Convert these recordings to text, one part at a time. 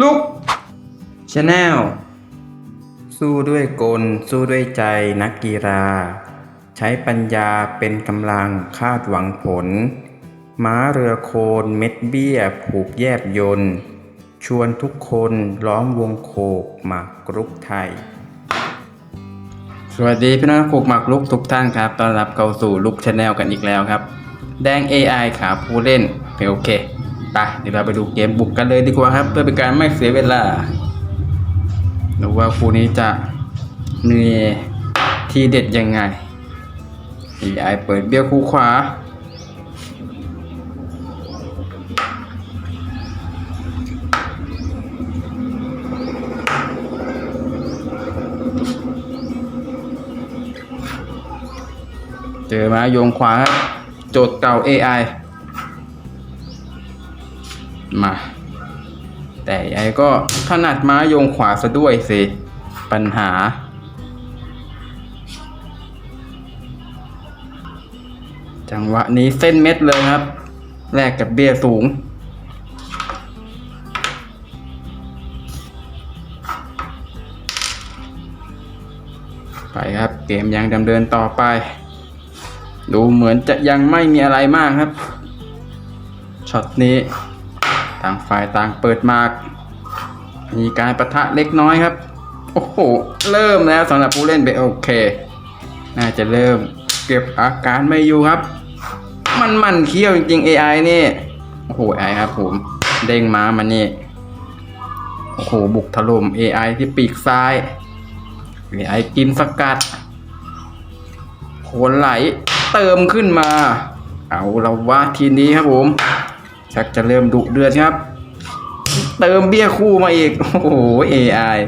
ลุกชาแนลสู้ด้วยกล สู้ด้วยใจนักกีฬา ใช้ปัญญาเป็นกำลังคาดหวังผล ม้าเรือโคนเม็ดเบี้ย ผูกแยบยนต์ชวนทุกคนล้อมวงโคกหมากกรุกไทย สวัสดีพี่น้องโคกหมากลุกทุกท่านครับ ต้อนรับเข้าสู่ลุกชาแนลกันอีกแล้วครับ แดง AI ขาผู้เล่นโอเค ไปเดี๋ยวเราไปดูเกมบุกกันเลยดีกว่าครับ เพื่อเป็นการไม่เสียเวลาดูว่าคู่นี้จะมีทีเด็ดยังไง AI เปิดเบี้ยวคู่ขวาเจอมาโยงขวาครับโจทย์เก่า AI มา แต่ AI ก็ถนัดม้าโยงขวาซะด้วยสิ ปัญหา จังหวะนี้เส้นเม็ดเลยครับ แลกกับเบี้ยสูงไปครับเกมยังดำเนินต่อไป ดูเหมือนจะยังไม่มีอะไรมากครับช็อตนี้ ต่างฝ่ายต่างเปิดมาก มีการประทะเล็กน้อยครับ โอ้โห เริ่มแล้วสำหรับผู้เล่นไปโอเค น่าจะเริ่มเก็บอาการไม่อยู่ครับ มันมันเคี้ยวจริงๆ AI นี่ โอ้โห AI ครับผม เด้งม้ามานี่ โอ้โห บุกถล่ม AI ที่ปีกซ้าย AI กินสกัดโขนไหลเติมขึ้นมา เอาเราว่าทีนี้ครับผม ชักจะเริ่มดุเดือดครับ เติมเบี้ยคู่มาอีก โอ้โห AI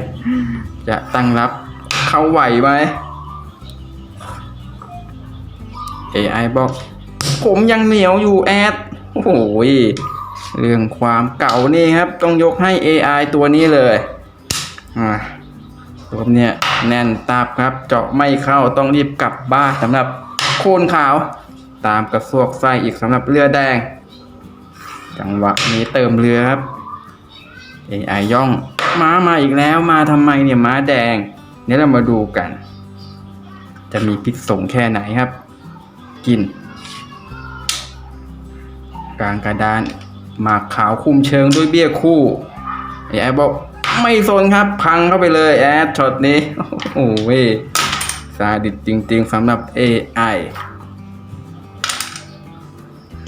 จะตั้งรับเข้าไหวไหม AI บอก ผมยังเหนียวอยู่แอด โอ้โห เรื่องความเก่านี่ครับ ต้องยกให้ AI ตัวนี้เลยอ่าตัวเนี่ยแน่นตาบครับ เจาะไม่เข้าต้องรีบกลับบ้านสำหรับโคนขาว ตามกระซวกไส้อีกสำหรับเรือแดง จังหวะนี้เติมเรือครับ AI ย่องม้ามาอีกแล้วมาทำไมเนี่ยม้าแดงเดี๋ยเรามาดูกัน จะมีพิษสงแค่ไหนครับ กิน กลางกระดานหมากขาวคุมเชิงด้วยเบี้ยคู่ AI บอกไม่สนครับ พังเข้าไปเลยแอดช็อตนี้ โอ้โหเว้ยซาดิสจริง ๆสำหรับ AI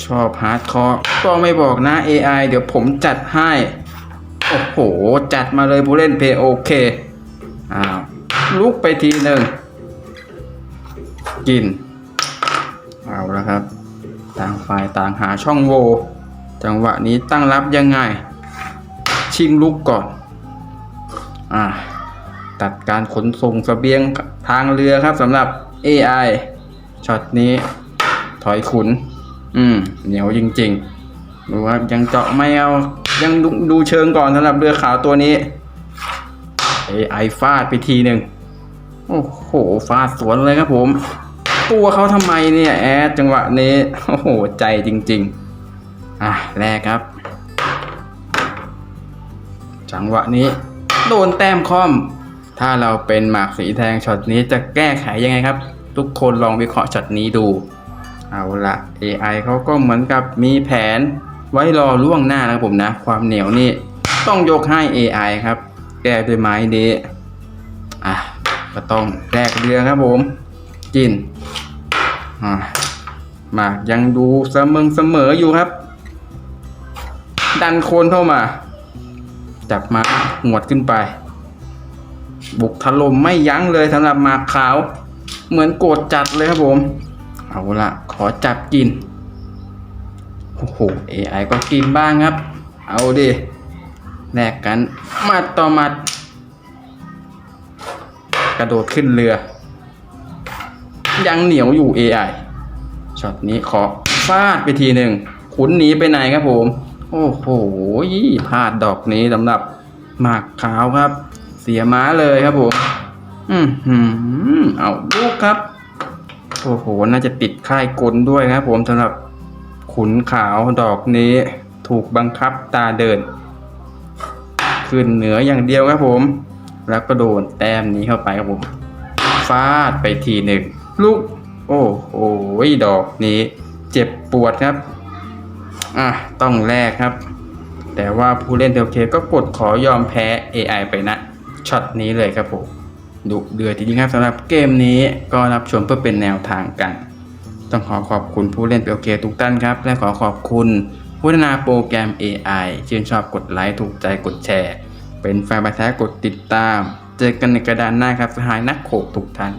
ชอบฮาร์ดคอร์ก็ไม่บอกนะ AI เดี๋ยวผมจัดให้ โอ้โห จัดมาเลยผู้เล่นเพย์โอเคอ้าวลุกไปทีหนึ่ง กิน เอาแล้วครับ ต่างฝ่ายต่างหาช่องโวจังหวะนี้ตั้งรับยังไง ชิงลุกก่อน อ่า ตัดการขนส่งสเสบียงทางเรือครับสำหรับ AI ช็อตนี้ถอยขุน อืมเหนียวจริงๆดูครับยังเจาะไม่เอายังดูดูเชิงก่อนสำหรับเรือขาวตัวนี้ AI ฟาดไปทีหนึ่งโอ้โหฟาดสวนเลยครับผม ตัวเขาทำไมเนี่ยแอดจังหวะนี้โอ้โหใจจริง ๆ อะแรกครับ จังหวะนี้ โดนแต้มคอม ถ้าเราเป็นหมากสีแทงช็อตนี้จะแก้ไขยังไงครับ ทุกคนลองวิเคราะห์ช็อตนี้ดู เอาละ AI เขาก็เหมือนกับมีแผนไว้รอล่วงหน้านะครับผมนะ ความเหนียวนี่ต้องยกให้ AI ครับ แก้ด้วยไม้นี้อะก็ต้องแลกเรือครับผม กินอะหมากยังดูเสมอเสมออยู่ครับ ดันโคนเข้ามา จับมาหวดขึ้นไป บุกถล่มไม่ยั้งเลยสำหรับหมากขาว เหมือนโกรธจัดเลยครับผม เอาละขอจับกิน โอ้โห AI ก็กินบ้างครับ เอาดิแลกกันมัดต่อมัด กระโดดขึ้นเรือ ยังเหนียวอยู่ AI ช็อตนี้ขอฟาดไปทีหนึ่ง ขุนหนีไปไหนครับผม โอ้โหพลาดดอกนี้สำหรับหมากขาวครับ เสียม้าเลยครับผม อืมหืมเอาลูกครับ โอ้โห น่าจะติดค่ายกลด้วยครับผมสำหรับขุนขาวดอกนี้ถูกบังคับตาเดิน ขึ้นเหนืออย่างเดียวครับผม แล้วก็โดนแต้มนี้เข้าไปครับผมฟาดไปทีหนึ่งลูก โอ้โหดอกนี้ เจ็บปวดครับ อะ ต้องแลกครับ แต่ว่าผู้เล่นเทลเคก็กดขอยอมแพ้ AI ไปนะช็อตนี้เลยครับผม ดุเดือดจริงๆครับสำหรับเกมนี้ก็รับชมเพื่อเป็นแนวทางกัน ต้องขอขอบคุณผู้เล่นเปลเคทุกท่านครับ และขอขอบคุณพัฒนาโปรแกรม AI ชื่นชอบกดไลค์ถูกใจกดแชร์ เป็นแฟนบัตรแท้กดติดตาม เจอกันในกระดานหน้าครับสหายนักโขกทุกท่าน